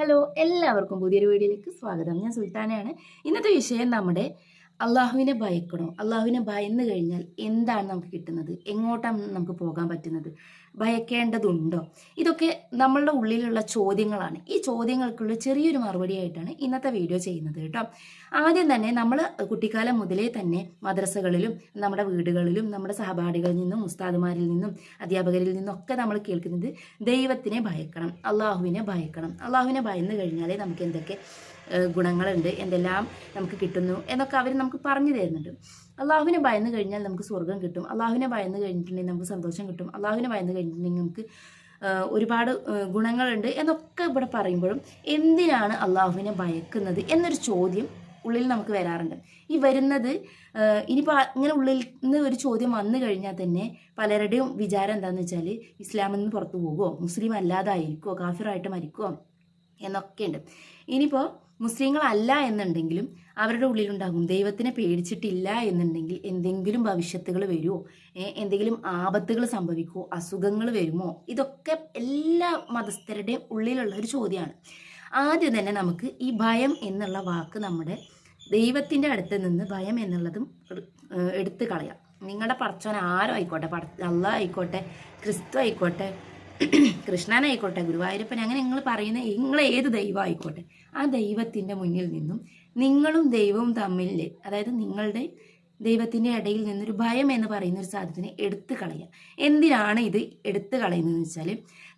Hello എല്ലാവർക്കും പുതിയൊരു വീഡിയോയിലേക്ക് സ്വാഗതം. ഞാൻ സുൽത്താനയാണ്. ഇന്നത്തെ വിഷയം നമ്മുടെ അള്ളാഹുവിനെ ഭയക്കണോ? അള്ളാഹുവിനെ ഭയന്നു കഴിഞ്ഞാൽ എന്താണ് നമുക്ക് കിട്ടുന്നത്? എങ്ങോട്ടാണ് നമുക്ക് പോകാൻ പറ്റുന്നത്? ഭയക്കേണ്ടതുണ്ടോ? ഇതൊക്കെ നമ്മളുടെ ഉള്ളിലുള്ള ചോദ്യങ്ങളാണ്. ഈ ചോദ്യങ്ങൾക്കുള്ള ചെറിയൊരു മറുപടി ആയിട്ടാണ് ഇന്നത്തെ വീഡിയോ ചെയ്യുന്നത് കേട്ടോ. ആദ്യം തന്നെ നമ്മൾ കുട്ടിക്കാലം മുതലേ തന്നെ മദ്രസകളിലും നമ്മുടെ വീടുകളിലും നമ്മുടെ സഹപാഠികളിൽ നിന്നും ഉസ്താദുമാരിൽ നിന്നും അധ്യാപകരിൽ നിന്നും ഒക്കെ നമ്മൾ കേൾക്കുന്നത് ദൈവത്തിനെ ഭയക്കണം അള്ളാഹുവിനെ ഭയക്കണം. അള്ളാഹുവിനെ ഭയന്നു കഴിഞ്ഞാലേ നമുക്ക് എന്തൊക്കെ ഗുണങ്ങളുണ്ട് എന്തെല്ലാം നമുക്ക് കിട്ടുന്നു എന്നൊക്കെ അവർ നമുക്ക് പറഞ്ഞു തരുന്നുണ്ട്. അള്ളാഹുവിനെ ഭയന്ന് കഴിഞ്ഞാൽ നമുക്ക് സ്വർഗം കിട്ടും. അള്ളാഹുവിനെ ഭയന്ന് കഴിഞ്ഞിട്ടുണ്ടെങ്കിൽ നമുക്ക് സന്തോഷം കിട്ടും. അള്ളാഹുവിനെ ഭയന്ന് കഴിഞ്ഞിട്ടുണ്ടെങ്കിൽ നമുക്ക് ഒരുപാട് ഗുണങ്ങളുണ്ട് എന്നൊക്കെ ഇവിടെ പറയുമ്പോഴും എന്തിനാണ് അള്ളാഹുവിനെ ഭയക്കുന്നത് എന്നൊരു ചോദ്യം ഉള്ളിൽ നമുക്ക് വരാറുണ്ട്. ഈ വരുന്നത് ഇനിയിപ്പോൾ ഇങ്ങനെ ഉള്ളിൽ നിന്ന് ഒരു ചോദ്യം വന്നു കഴിഞ്ഞാൽ തന്നെ പലരുടെയും വിചാരം എന്താണെന്ന് വെച്ചാൽ ഇസ്ലാമിൽ നിന്ന് പുറത്തു പോകുമോ മുസ്ലിം അല്ലാതായിരിക്കുമോ കാഫിറായിട്ട് മരിക്കുമോ എന്നൊക്കെയുണ്ട് ഇനിയിപ്പോൾ മുസ്ലിങ്ങളല്ല എന്നുണ്ടെങ്കിലും അവരുടെ ഉള്ളിലുണ്ടാകും. ദൈവത്തിനെ പേടിച്ചിട്ടില്ല എന്നുണ്ടെങ്കിൽ എന്തെങ്കിലും ഭവിഷ്യത്തുകൾ വരുമോ? എന്തെങ്കിലും ആപത്തുകൾ സംഭവിക്കുമോ? അസുഖങ്ങൾ വരുമോ? ഇതൊക്കെ എല്ലാ മതസ്ഥരുടെയും ഉള്ളിലുള്ള ഒരു ചോദ്യമാണ്. ആദ്യം തന്നെ നമുക്ക് ഈ ഭയം എന്നുള്ള വാക്ക് നമ്മുടെ ദൈവത്തിന്റെ അടുത്ത് നിന്ന് ഭയം എന്നുള്ളതും എടുത്തു കളയാം. നിങ്ങളുടെ പറച്ചോൻ ആരോ ആയിക്കോട്ടെ പട അള്ള ആയിക്കോട്ടെ? ക്രിസ്തു ആയിക്കോട്ടെ? കൃഷ്ണനായിക്കോട്ടെ ഗുരുവായൂരപ്പൻ അങ്ങനെ നിങ്ങൾ പറയുന്ന നിങ്ങൾ ഏത് ദൈവമായിക്കോട്ടെ ആ ദൈവത്തിന്റെ മുന്നിൽ നിന്നും നിങ്ങളും ദൈവവും തമ്മിൽ അതായത് നിങ്ങളുടെ ദൈവത്തിന്റെ ഇടയിൽ നിന്നൊരു ഭയം എന്ന് പറയുന്ന ഒരു സാധനത്തിനെ എടുത്തു കളയുക. എന്തിനാണ് ഇത് എടുത്തു കളയുന്നതെന്ന് വെച്ചാൽ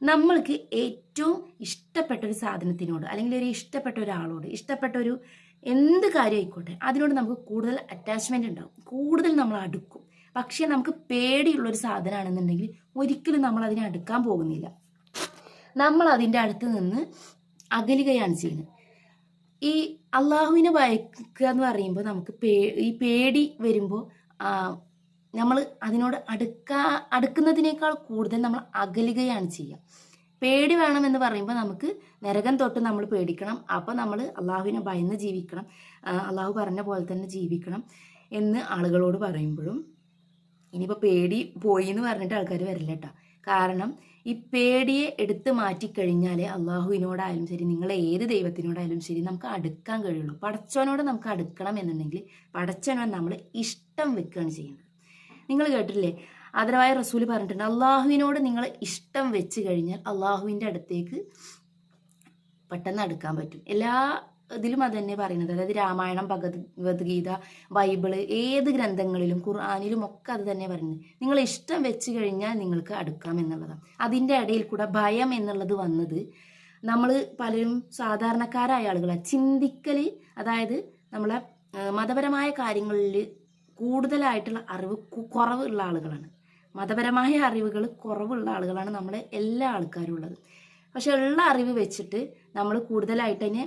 നമ്മൾക്ക് ഏറ്റവും ഇഷ്ടപ്പെട്ട ഒരു സാധനത്തിനോട് അല്ലെങ്കിൽ ഒരു ഇഷ്ടപ്പെട്ട ഒരാളോട് ഇഷ്ടപ്പെട്ട ഒരു എന്ത് കാര്യമായിക്കോട്ടെ അതിനോട് നമുക്ക് കൂടുതൽ അറ്റാച്ച്മെന്റ് ഉണ്ടാവും. കൂടുതൽ നമ്മൾ അടുക്കും. പക്ഷേ നമുക്ക് പേടിയുള്ളൊരു സാധനമാണെന്നുണ്ടെങ്കിൽ ഒരിക്കലും നമ്മൾ അതിനെ അടുക്കാൻ പോകുന്നില്ല. നമ്മൾ അതിന്റെ അടുത്ത് നിന്ന് അകലുകയാണ് ചെയ്യുന്നത്. ഈ അള്ളാഹുവിനെ ഭയക്കുക എന്ന് പറയുമ്പോൾ നമുക്ക് പേ ഈ പേടി വരുമ്പോൾ നമ്മൾ അതിനോട് അടുക്കാ അടുക്കുന്നതിനേക്കാൾ കൂടുതൽ നമ്മൾ അകലുകയാണ് ചെയ്യുക. പേടി വേണമെന്ന് പറയുമ്പോൾ നമുക്ക് നരകം തൊട്ട് നമ്മൾ പേടിക്കണം. അപ്പോൾ നമ്മൾ അള്ളാഹുവിനെ ഭയന്ന് ജീവിക്കണം. അള്ളാഹു പറഞ്ഞ പോലെ തന്നെ ജീവിക്കണം എന്ന് ആളുകളോട് പറയുമ്പോഴും ഇനിയിപ്പോൾ പേടി പോയി എന്ന് പറഞ്ഞിട്ട് ആൾക്കാർ വരില്ല കേട്ടോ കാരണം ഈ പേടിയെ എടുത്ത് മാറ്റിക്കഴിഞ്ഞാൽ അള്ളാഹുവിനോടായാലും ശരി നിങ്ങൾ ഏത് ദൈവത്തിനോടായാലും ശരി നമുക്ക് അടുക്കാൻ കഴിയുള്ളൂ. പടച്ചവനോട് നമുക്ക് അടുക്കണം എന്നുണ്ടെങ്കിൽ പടച്ചവനോട് നമ്മൾ ഇഷ്ടം വെക്കുകയാണ് ചെയ്യുന്നത്. നിങ്ങൾ കേട്ടില്ലേ അതിനായ റസൂൽ പറഞ്ഞിട്ടുണ്ട് അള്ളാഹുവിനോട് നിങ്ങൾ ഇഷ്ടം വെച്ച് കഴിഞ്ഞാൽ അള്ളാഹുവിന്റെ അടുത്തേക്ക് പെട്ടെന്ന് അടുക്കാൻ പറ്റും. എല്ലാ ഇതിലും അത് തന്നെ പറയുന്നത്. അതായത് രാമായണം ഭഗവത്ഗീത ബൈബിൾ ഏത് ഗ്രന്ഥങ്ങളിലും ഖുർആാനിലും ഒക്കെ അത് തന്നെ പറയുന്നത്. നിങ്ങൾ ഇഷ്ടം വെച്ച് കഴിഞ്ഞാൽ നിങ്ങൾക്ക് അടുക്കാം എന്നുള്ളതാണ്. അതിന്റെ ഇടയിൽ കൂടെ ഭയം എന്നുള്ളത് വന്നത് നമ്മൾ പലരും സാധാരണക്കാരായ ആളുകളാണ് ചിന്തിക്കൽ അതായത് നമ്മളെ മതപരമായ കാര്യങ്ങളിൽ കൂടുതലായിട്ടുള്ള അറിവ് കുറവ് കുറവുള്ള ആളുകളാണ്. മതപരമായ അറിവുകൾ കുറവുള്ള ആളുകളാണ് നമ്മളെ എല്ലാ ആൾക്കാരും ഉള്ളത്. പക്ഷെ ഉള്ള അറിവ് വെച്ചിട്ട് നമ്മൾ കൂടുതലായിട്ട് ഏഹ്,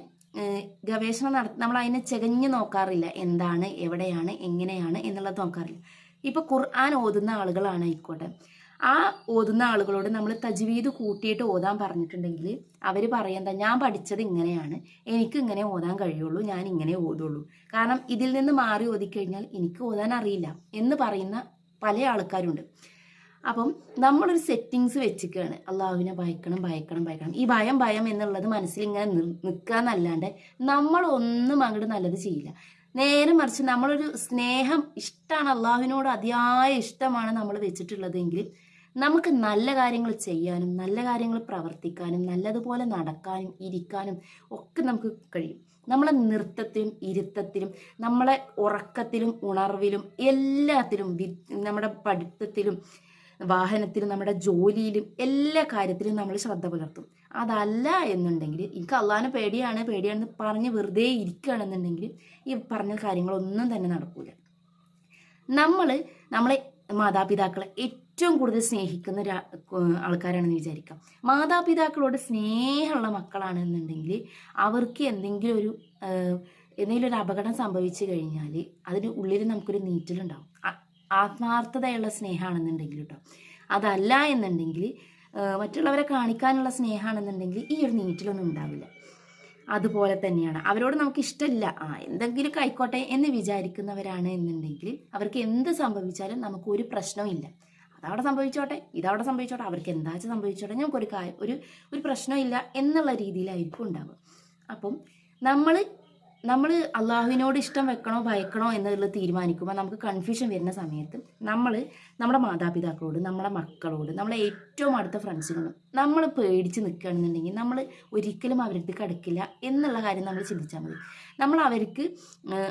ഗവേഷണം നട നമ്മൾ അതിനെ ചെകഞ്ഞ് നോക്കാറില്ല. എന്താണ് എവിടെയാണ് എങ്ങനെയാണ് എന്നുള്ളത് നോക്കാറില്ല. ഇപ്പൊ ഖുർആൻ ഓതുന്ന ആളുകളാണ് ആയിക്കോട്ടെ ആ ഓതുന്ന ആളുകളോട് നമ്മൾ തജ്വീദ് കൂട്ടിയിട്ട് ഓതാൻ പറഞ്ഞിട്ടുണ്ടെങ്കിൽ അവർ പറയുന്നത് ഞാൻ പഠിച്ചത് ഇങ്ങനെയാണ്. എനിക്ക് ഇങ്ങനെ ഓതാൻ കഴിയുള്ളൂ. ഞാൻ ഇങ്ങനെ ഓതുള്ളൂ. കാരണം ഇതിൽ നിന്ന് മാറി ഓതിക്കഴിഞ്ഞാൽ എനിക്ക് ഓതാൻ അറിയില്ല എന്ന് പറയുന്ന പല ആൾക്കാരുണ്ട്. അപ്പം നമ്മളൊരു സെറ്റിങ്സ് വെച്ചിരിക്കുകയാണ് അള്ളാഹുവിനെ ഭയക്കണം ഭയക്കണം ഭയക്കണം. ഈ ഭയം ഭയം എന്നുള്ളത് മനസ്സിൽ ഇങ്ങനെ നിൽക്കുക എന്നല്ലാണ്ട് നമ്മളൊന്നും അങ്ങോട്ട് നല്ലത് ചെയ്യില്ല. നേരെ മറിച്ച് നമ്മളൊരു സ്നേഹം ഇഷ്ടമാണ് അള്ളാഹുവിനോട് അതിയായ ഇഷ്ടമാണ് നമ്മൾ വെച്ചിട്ടുള്ളതെങ്കിൽ നമുക്ക് നല്ല കാര്യങ്ങൾ ചെയ്യാനും നല്ല കാര്യങ്ങൾ പ്രവർത്തിക്കാനും നല്ലതുപോലെ നടക്കാനും ഇരിക്കാനും ഒക്കെ നമുക്ക് കഴിയും. നമ്മളെ നൃത്തത്തിലും ഇരുത്തത്തിലും നമ്മളെ ഉറക്കത്തിലും ഉണർവിലും എല്ലാത്തിലും നമ്മുടെ പഠിത്തത്തിലും വാഹനത്തിലും നമ്മുടെ ജോലിയിലും എല്ലാ കാര്യത്തിലും നമ്മൾ ശ്രദ്ധ പുലർത്തും. അതല്ല എന്നുണ്ടെങ്കിൽ എനിക്ക് അള്ളാഹാനെ പേടിയാണ് പേടിയാണെന്ന് പറഞ്ഞ് വെറുതെ ഇരിക്കുകയാണെന്നുണ്ടെങ്കിൽ ഈ പറഞ്ഞ കാര്യങ്ങളൊന്നും തന്നെ നടക്കൂല. നമ്മൾ നമ്മളെ മാതാപിതാക്കളെ ഏറ്റവും കൂടുതൽ സ്നേഹിക്കുന്ന ആൾക്കാരാണെന്ന് വിചാരിക്കാം. മാതാപിതാക്കളോട് സ്നേഹമുള്ള മക്കളാണെന്നുണ്ടെങ്കിൽ അവർക്ക് എന്തെങ്കിലും ഒരു എന്തെങ്കിലും ഒരു അപകടം സംഭവിച്ചു കഴിഞ്ഞാൽ അതിന് ഉള്ളിൽ നമുക്കൊരു നീറ്റലുണ്ടാവും. ആത്മാർത്ഥതയുള്ള സ്നേഹമാണെന്നുണ്ടെങ്കിൽ കേട്ടോ. അതല്ല എന്നുണ്ടെങ്കിൽ മറ്റുള്ളവരെ കാണിക്കാനുള്ള സ്നേഹമാണെന്നുണ്ടെങ്കിൽ ഈ ഒരു നീറ്റിലൊന്നും ഉണ്ടാവില്ല. അതുപോലെ തന്നെയാണ്. അവരോട് നമുക്ക് ഇഷ്ടമില്ല. ആ എന്തെങ്കിലും ആയിക്കോട്ടെ എന്ന് വിചാരിക്കുന്നവരാണ് എന്നുണ്ടെങ്കിൽ അവർക്ക് എന്ത് സംഭവിച്ചാലും നമുക്ക് ഒരു പ്രശ്നവും ഇല്ല. അതവിടെ സംഭവിച്ചോട്ടെ ഇതവിടെ സംഭവിച്ചോട്ടെ അവർക്ക് എന്താ വെച്ചാൽ സംഭവിച്ചോട്ടെ ഞങ്ങൾക്കൊരു കാര്യം ഒരു ഒരു പ്രശ്നമില്ല എന്നുള്ള രീതിയിലായിരിക്കും ഉണ്ടാവുക. അപ്പം നമ്മൾ നമ്മൾ അള്ളാഹുവിനോട് ഇഷ്ടം വെക്കണോ ഭയക്കണോ എന്നുള്ളത് തീരുമാനിക്കുമ്പോൾ നമുക്ക് കൺഫ്യൂഷൻ വരുന്ന സമയത്ത് നമ്മൾ നമ്മുടെ മാതാപിതാക്കളോട് നമ്മുടെ മക്കളോട് നമ്മളെ ഏറ്റവും അടുത്ത ഫ്രണ്ട്സിനോട് നമ്മൾ പേടിച്ച് നിൽക്കുകയാണെന്നുണ്ടെങ്കിൽ നമ്മൾ ഒരിക്കലും അവരുടെ അടുത്ത് കിടക്കില്ല എന്നുള്ള കാര്യം നമ്മൾ ചിന്തിച്ചാൽ മതി. നമ്മൾ അവർക്ക്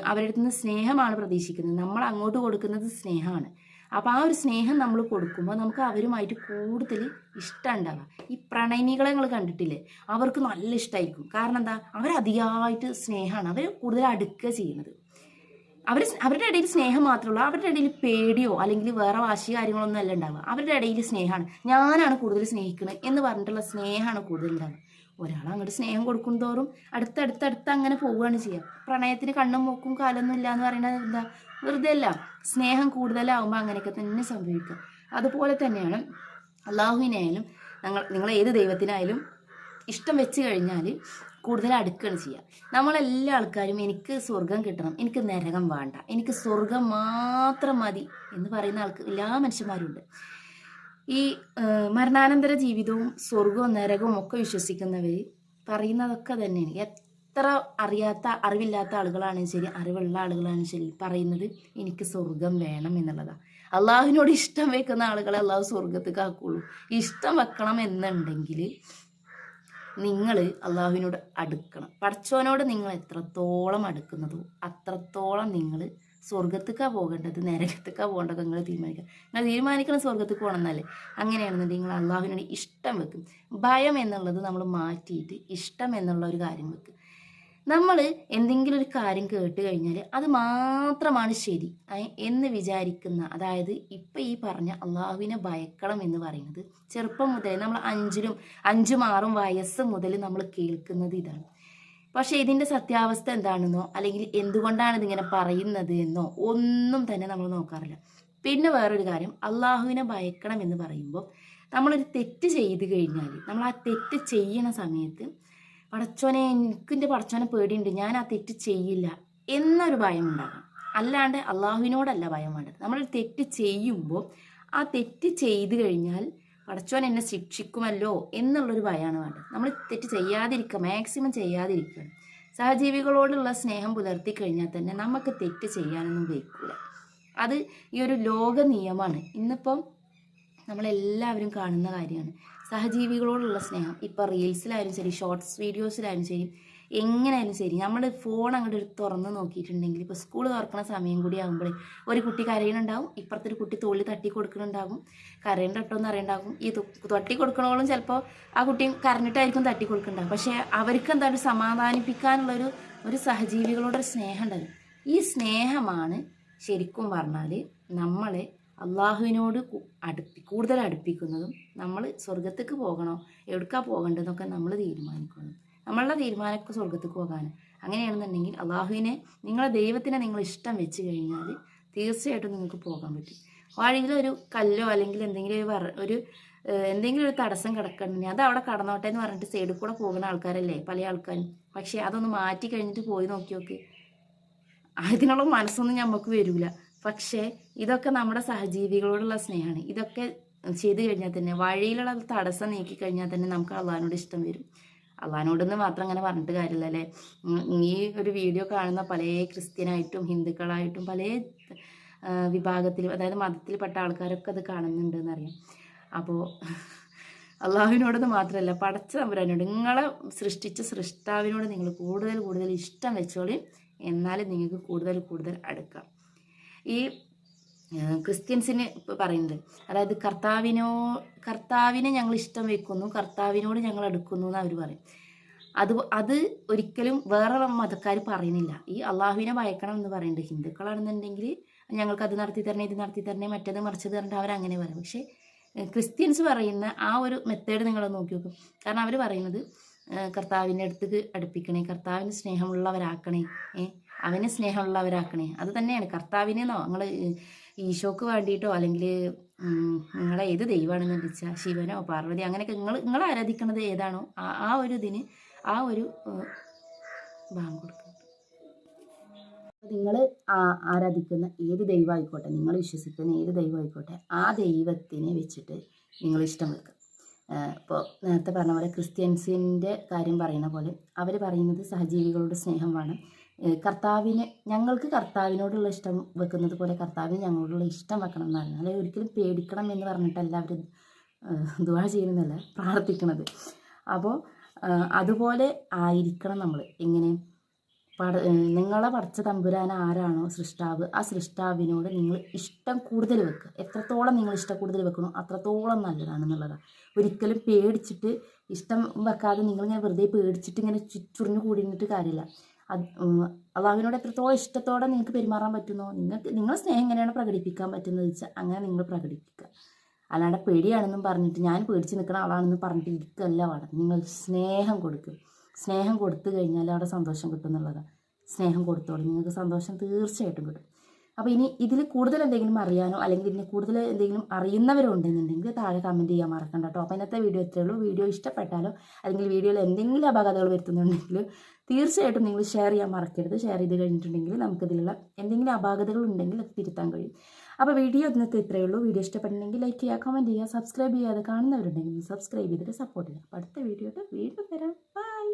അവരുടെ നിന്ന് സ്നേഹമാണ് പ്രതീക്ഷിക്കുന്നത്. നമ്മൾ അങ്ങോട്ട് കൊടുക്കുന്നത് സ്നേഹമാണ്. അപ്പോൾ ആ ഒരു സ്നേഹം നമ്മൾ കൊടുക്കുമ്പോൾ നമുക്ക് അവരുമായിട്ട് കൂടുതൽ ഇഷ്ടം ഉണ്ടാവുക ഈ പ്രണയിനികളെ നിങ്ങൾ കണ്ടിട്ടില്ലേ? അവർക്ക് നല്ല ഇഷ്ടമായിരിക്കും കാരണം എന്താ? അവരധികമായിട്ട് സ്നേഹമാണ് അവർ കൂടുതൽ അടുക്കുക ചെയ്യുന്നത്. അവർ അവരുടെ ഇടയിൽ സ്നേഹം മാത്രമേ ഉള്ളൂ. അവരുടെ ഇടയിൽ പേടിയോ അല്ലെങ്കിൽ വേറെ വാശി കാര്യങ്ങളൊന്നും അല്ല ഉണ്ടാവുക. അവരുടെ ഇടയിൽ സ്നേഹമാണ്. ഞാനാണ് കൂടുതൽ സ്നേഹിക്കുന്നത് എന്ന് പറഞ്ഞിട്ടുള്ള സ്നേഹമാണ് കൂടുതൽ ഉണ്ടാവുക. ഒരാൾ അങ്ങോട്ട് സ്നേഹം കൊടുക്കും തോറും അടുത്തടുത്തടുത്ത് അങ്ങനെ പോവുകയാണ് ചെയ്യുക പ്രണയത്തിന് കണ്ണും മൂക്കും കാലൊന്നും ഇല്ല എന്ന് പറയുന്നത് എന്താ? വെറുതെ അല്ല സ്നേഹം കൂടുതലാവുമ്പോൾ അങ്ങനെയൊക്കെ തന്നെ സംഭവിക്കും. അതുപോലെ തന്നെയാണ് അള്ളാഹുവിനായാലും ഞങ്ങൾ നിങ്ങൾ ഏത് ദൈവത്തിനായാലും ഇഷ്ടം വെച്ച് കഴിഞ്ഞാൽ കൂടുതൽ അടുക്കുകയാണ് ചെയ്യുക. നമ്മളെല്ലാ ആൾക്കാരും എനിക്ക് സ്വർഗം കിട്ടണം എനിക്ക് നരകം വേണ്ട എനിക്ക് സ്വർഗം മാത്രം മതി എന്ന് പറയുന്ന ആൾക്ക് എല്ലാ മനുഷ്യന്മാരുണ്ട് ഈ മരണാനന്തര ജീവിതവും സ്വർഗവും നരകവും ഒക്കെ വിശ്വസിക്കുന്നവർ പറയുന്നതൊക്കെ തന്നെയാണ്. എത്ര അറിയാത്ത അറിവില്ലാത്ത ആളുകളാണെങ്കിൽ ശരി അറിവുള്ള ആളുകളാണെങ്കിൽ ശരി പറയുന്നത് എനിക്ക് സ്വർഗം വേണം എന്നുള്ളതാണ് അള്ളാഹുവിനോട് ഇഷ്ടം വെക്കുന്ന ആളുകളെ അള്ളാഹു സ്വർഗത്തേക്ക് ആക്കുള്ളൂ. ഇഷ്ടം വെക്കണം എന്നുണ്ടെങ്കിൽ നിങ്ങൾ അള്ളാഹുവിനോട് അടുക്കണം. പഠിച്ചവനോട് നിങ്ങൾ എത്രത്തോളം അടുക്കുന്നതോ അത്രത്തോളം നിങ്ങൾ സ്വർഗത്തേക്കാണ് പോകേണ്ടത് നരകത്തേക്കാണ് പോകേണ്ടത് നിങ്ങൾ തീരുമാനിക്കുക നിങ്ങൾ തീരുമാനിക്കണം സ്വർഗത്തേക്ക് പോകണമെന്നല്ലേ? അങ്ങനെയാണെന്നുണ്ടെങ്കിൽ നിങ്ങൾ അള്ളാഹുവിനോട് ഇഷ്ടം വെക്കും. ഭയം എന്നുള്ളത് നമ്മൾ മാറ്റിയിട്ട് ഇഷ്ടം എന്നുള്ള ഒരു കാര്യം വെക്കും. നമ്മൾ എന്തെങ്കിലും ഒരു കാര്യം കേട്ട് കഴിഞ്ഞാൽ അത് മാത്രമാണ് ശരി. എന്ന് വിചാരിക്കുന്ന അതായത് ഇപ്പം ഈ പറഞ്ഞ അള്ളാഹുവിനെ ഭയക്കണം എന്ന് പറയുന്നത് ചെറുപ്പം മുതൽ നമ്മൾ അഞ്ചിലും അഞ്ചും ആറും വയസ്സ് മുതൽ നമ്മൾ കേൾക്കുന്നത് ഇതാണ്. പക്ഷേ ഇതിന്റെ സത്യാവസ്ഥ എന്താണെന്നോ അല്ലെങ്കിൽ എന്തുകൊണ്ടാണ് ഇതിങ്ങനെ പറയുന്നത് എന്നോ ഒന്നും തന്നെ നമ്മൾ നോക്കാറില്ല. പിന്നെ വേറൊരു കാര്യം അള്ളാഹുവിനെ ഭയക്കണം എന്ന് പറയുമ്പോൾ നമ്മളൊരു തെറ്റ് ചെയ്ത് കഴിഞ്ഞാൽ നമ്മൾ ആ തെറ്റ് ചെയ്യണ സമയത്ത് പടച്ചോനെ എനിക്കിന്റെ പടച്ചോനെ പേടിയുണ്ട്. ഞാൻ ആ തെറ്റ് ചെയ്യില്ല എന്നൊരു ഭയം ഉണ്ടാകും അല്ലാണ്ട് അള്ളാഹുവിനോടല്ല ഭയം വേണ്ടത്. നമ്മൾ തെറ്റ് ചെയ്യുമ്പോൾ ആ തെറ്റ് ചെയ്ത് കഴിഞ്ഞാൽ പടച്ചോൻ എന്നെ ശിക്ഷിക്കുമല്ലോ എന്നുള്ളൊരു ഭയമാണ് വേണ്ടത്. നമ്മൾ തെറ്റ് ചെയ്യാതിരിക്കുക മാക്സിമം ചെയ്യാതിരിക്കുക. സഹജീവികളോടുള്ള സ്നേഹം പുലർത്തി കഴിഞ്ഞാൽ തന്നെ നമുക്ക് തെറ്റ് ചെയ്യാനൊന്നും വയ്ക്കില്ല അത് ഈ ഒരു ലോക നിയമമാണ്. ഇന്നിപ്പം നമ്മളെല്ലാവരും കാണുന്ന കാര്യമാണ്. സഹജീവികളോടുള്ള സ്നേഹം. ഇപ്പോൾ റീൽസിലായാലും ശരി ഷോർട്സ് വീഡിയോസിലായാലും ശരി എങ്ങനെയായാലും ശരി നമ്മൾ ഫോൺ അങ്ങോട്ട് തുറന്ന് നോക്കിയിട്ടുണ്ടെങ്കിൽ ഇപ്പോൾ സ്കൂൾ തുറക്കുന്ന സമയം കൂടി ആകുമ്പോഴേ ഒരു കുട്ടി കരയുന്നുണ്ടാവും ഇപ്പുറത്തെ ഒരു കുട്ടി തോളി തട്ടി കൊടുക്കുന്നുണ്ടാകും കരയേണ്ട കേട്ടോ എന്ന് അറിയണ്ടാകും ഈ തട്ടി കൊടുക്കണോളും ചിലപ്പോൾ ആ കുട്ടിയും കരഞ്ഞിട്ടായിരിക്കും തട്ടി കൊടുക്കുന്നുണ്ടാകും പക്ഷേ അവർക്ക് എന്താണ് സമാധാനിപ്പിക്കാനുള്ളൊരു ഒരു സഹജീവികളോടൊരു സ്നേഹം ഉണ്ടല്ലോ ഈ സ്നേഹമാണ് ശരിക്കും പറഞ്ഞാൽ നമ്മളെ അള്ളാഹുവിനോട് അടുപ്പി കൂടുതൽ അടുപ്പിക്കുന്നതും നമ്മൾ സ്വർഗത്തേക്ക് പോകണോ എവിടേക്കാ പോകേണ്ടതെന്നൊക്കെ നമ്മൾ തീരുമാനിക്കണം. നമ്മളുടെ തീരുമാനമൊക്കെ സ്വർഗത്തേക്ക് പോകാൻ അങ്ങനെയാണെന്നുണ്ടെങ്കിൽ അള്ളാഹുവിനെ നിങ്ങളെ ദൈവത്തിനെ നിങ്ങൾ ഇഷ്ടം വെച്ച് കഴിഞ്ഞാൽ തീർച്ചയായിട്ടും നിങ്ങൾക്ക് പോകാൻ പറ്റും. വഴിയിൽ ഒരു കല്ലോ അല്ലെങ്കിൽ എന്തെങ്കിലും ഒരു ഒരു എന്തെങ്കിലും ഒരു തടസ്സം കിടക്കണമെങ്കിൽ അത് അവിടെ കടന്നോട്ടെ എന്ന് പറഞ്ഞിട്ട് സൈഡിൽ കൂടെ പോകുന്ന ആൾക്കാരല്ലേ പല ആൾക്കാരും. പക്ഷേ അതൊന്ന് മാറ്റി കഴിഞ്ഞിട്ട് പോയി നോക്കി നോക്ക് അതിനുള്ള മനസ്സൊന്നും നമുക്ക് വരില്ല പക്ഷേ ഇതൊക്കെ നമ്മുടെ സഹജീവികളോടുള്ള സ്നേഹമാണ്. ഇതൊക്കെ ചെയ്തു കഴിഞ്ഞാൽ തന്നെ വഴിയിലുള്ള തടസ്സം നീക്കി കഴിഞ്ഞാൽ തന്നെ നമുക്ക് അള്ളഹാനോട് ഇഷ്ടം വരും. അള്ളഹാനോടെന്ന് മാത്രം അങ്ങനെ പറഞ്ഞിട്ട് കാര്യമില്ല അല്ലേ? ഈ ഒരു വീഡിയോ കാണുന്ന പല ക്രിസ്ത്യനായിട്ടും ഹിന്ദുക്കളായിട്ടും പല വിഭാഗത്തിൽ അതായത് മതത്തിൽപ്പെട്ട ആൾക്കാരൊക്കെ അത് കാണുന്നുണ്ട് എന്നറിയാം അപ്പോൾ അള്ളാഹുവിനോടത് മാത്രമല്ല പടച്ച തമ്പുരാനോട് നിങ്ങളെ സൃഷ്ടിച്ച സൃഷ്ടാവിനോട് നിങ്ങൾ കൂടുതൽ കൂടുതൽ ഇഷ്ടം വെച്ചോളി. എന്നാലും നിങ്ങൾക്ക് കൂടുതൽ കൂടുതൽ അടുക്കാം. ഈ ക്രിസ്ത്യൻസിന് പറയുന്നത്. അതായത് കർത്താവിനോ കർത്താവിനെ ഞങ്ങൾ ഇഷ്ടം വെക്കുന്നു കർത്താവിനോട് ഞങ്ങൾ അടുക്കുന്നു എന്ന് അവർ പറയും. അത് അത് ഒരിക്കലും വേറെ മതക്കാർ പറയുന്നില്ല. ഈ അള്ളാഹുവിനെ ഭയക്കണം എന്ന് പറയുന്നുണ്ട് ഹിന്ദുക്കളാണെന്നുണ്ടെങ്കിൽ ഞങ്ങൾക്ക് അത് നടത്തി തരണേ ഇത് നടത്തി തരണേ മറ്റേത് മറിച്ചത് അവർ അങ്ങനെ പറയും. പക്ഷേ ക്രിസ്ത്യൻസ് പറയുന്ന ആ ഒരു മെത്തേഡ് നിങ്ങൾ നോക്കി നോക്കും. കാരണം അവർ പറയുന്നത് കർത്താവിന്റെ അടുത്തേക്ക് അടുപ്പിക്കണേ. കർത്താവിന് സ്നേഹമുള്ളവരാക്കണേ. ഏ അവന് സ്നേഹമുള്ളവരാക്കണേ. അത് തന്നെയാണ്. കർത്താവിനെന്നോ നിങ്ങൾ ഈശോക്ക് വേണ്ടിയിട്ടോ അല്ലെങ്കിൽ നിങ്ങളെ ഏത് ദൈവമാണെന്ന് വെച്ചാൽ ശിവനോ പാർവതി അങ്ങനെയൊക്കെ നിങ്ങൾ നിങ്ങൾ ആരാധിക്കുന്നത് ഏതാണോ ആ ഒരു ഇതിന് ആ ഒരു ബാങ്ക് കൊടുക്കുക നിങ്ങൾ ആരാധിക്കുന്ന ഏത് ദൈവമായിക്കോട്ടെ നിങ്ങൾ വിശ്വസിക്കുന്ന ഏത് ദൈവമായിക്കോട്ടെ ആ ദൈവത്തിനെ വെച്ചിട്ട് നിങ്ങൾ ഇഷ്ടം വെക്കുക. ഇപ്പോൾ നേരത്തെ പറഞ്ഞ പോലെ ക്രിസ്ത്യൻസിന്റെ കാര്യം പറയുന്ന പോലെ അവർ പറയുന്നത് സഹജീവികളുടെ സ്നേഹം വേണം കർത്താവിനെ ഞങ്ങൾക്ക് കർത്താവിനോടുള്ള ഇഷ്ടം വെക്കുന്നത് പോലെ കർത്താവിന് ഞങ്ങളോടുള്ള ഇഷ്ടം വെക്കണം എന്നാണ്. അല്ലെങ്കിൽ ഒരിക്കലും പേടിക്കണം എന്ന് പറഞ്ഞിട്ടല്ല അവർ ദുവാ ചെയ്യുന്നതല്ല പ്രാർത്ഥിക്കണത്. അപ്പോൾ അതുപോലെ ആയിരിക്കണം നമ്മൾ. എങ്ങനെ? പട നിങ്ങളെ പടച്ച തമ്പുരാൻ ആരാണോ സൃഷ്ടാവ് ആ സൃഷ്ടാവിനോട് നിങ്ങൾ ഇഷ്ടം കൂടുതൽ വെക്കുക. എത്രത്തോളം നിങ്ങൾ ഇഷ്ടം കൂടുതൽ വെക്കണോ അത്രത്തോളം നല്ലതാണെന്നുള്ളതാണ്. ഒരിക്കലും പേടിച്ചിട്ട് ഇഷ്ടം വെക്കാതെ നിങ്ങളിങ്ങനെ വെറുതെ പേടിച്ചിട്ട് ഇങ്ങനെ ചുറ്റുറിഞ്ഞു കൂടിയിട്ട് കാര്യമില്ല. അത് അള്ളാഹുവിനോട് എത്രത്തോളം ഇഷ്ടത്തോടെ നിങ്ങൾക്ക് പെരുമാറാൻ പറ്റുന്നോ നിങ്ങൾക്ക് നിങ്ങളെ സ്നേഹം എങ്ങനെയാണ് പ്രകടിപ്പിക്കാൻ പറ്റുന്നത് വെച്ചാൽ അങ്ങനെ നിങ്ങൾ പ്രകടിപ്പിക്കുക. അല്ലാണ്ട് പേടിയാണെന്നും പറഞ്ഞിട്ട് ഞാൻ പേടിച്ച് നിൽക്കുന്ന ആളാണെന്ന് പറഞ്ഞിട്ട് ഇരിക്കല്ല വേണം നിങ്ങൾ സ്നേഹം കൊടുക്കും സ്നേഹം കൊടുത്തു കഴിഞ്ഞാൽ അവിടെ സന്തോഷം കിട്ടും എന്നുള്ളതാണ് സ്നേഹം കൊടുത്തോളൂ നിങ്ങൾക്ക് സന്തോഷം തീർച്ചയായിട്ടും കിട്ടും. അപ്പോൾ ഇനി ഇതിൽ കൂടുതൽ എന്തെങ്കിലും അറിയാനോ അല്ലെങ്കിൽ ഇതിന് കൂടുതൽ എന്തെങ്കിലും അറിയുന്നവരുണ്ടെന്നുണ്ടെങ്കിൽ താഴെ കമന്റ് ചെയ്യാൻ മറക്കണ്ട കേട്ടോ അപ്പോൾ ഇന്നത്തെ വീഡിയോ ഇത്രയേ ഉള്ളൂ. വീഡിയോ ഇഷ്ടപ്പെട്ടാലോ അല്ലെങ്കിൽ വീഡിയോയിൽ എന്തെങ്കിലും അപകടങ്ങൾ വരുത്തുന്നുണ്ടെങ്കിൽ തീർച്ചയായിട്ടും നിങ്ങൾ ഷെയർ ചെയ്യാൻ മറക്കരുത്. ഷെയർ ചെയ്ത് കഴിഞ്ഞിട്ടുണ്ടെങ്കിൽ നമുക്കിതിലുള്ള എന്തെങ്കിലും അപാകതകൾ ഉണ്ടെങ്കിൽ അത് തിരുത്താൻ കഴിയും. അപ്പോൾ വീഡിയോ ഇന്നത്തെ ഇത്രയേ ഉള്ളൂ. വീഡിയോ ഇഷ്ടപ്പെട്ടിട്ടുണ്ടെങ്കിൽ ലൈക്ക് ചെയ്യുക കമന്റ് ചെയ്യുക സബ്സ്ക്രൈബ് ചെയ്യാതെ കാണുന്നവരുണ്ടെങ്കിൽ സബ്സ്ക്രൈബ് ചെയ്തിട്ട് സപ്പോർട്ട് ചെയ്യുക. അപ്പോൾ അടുത്ത വീഡിയോ വീണ്ടും വരാം. ബൈ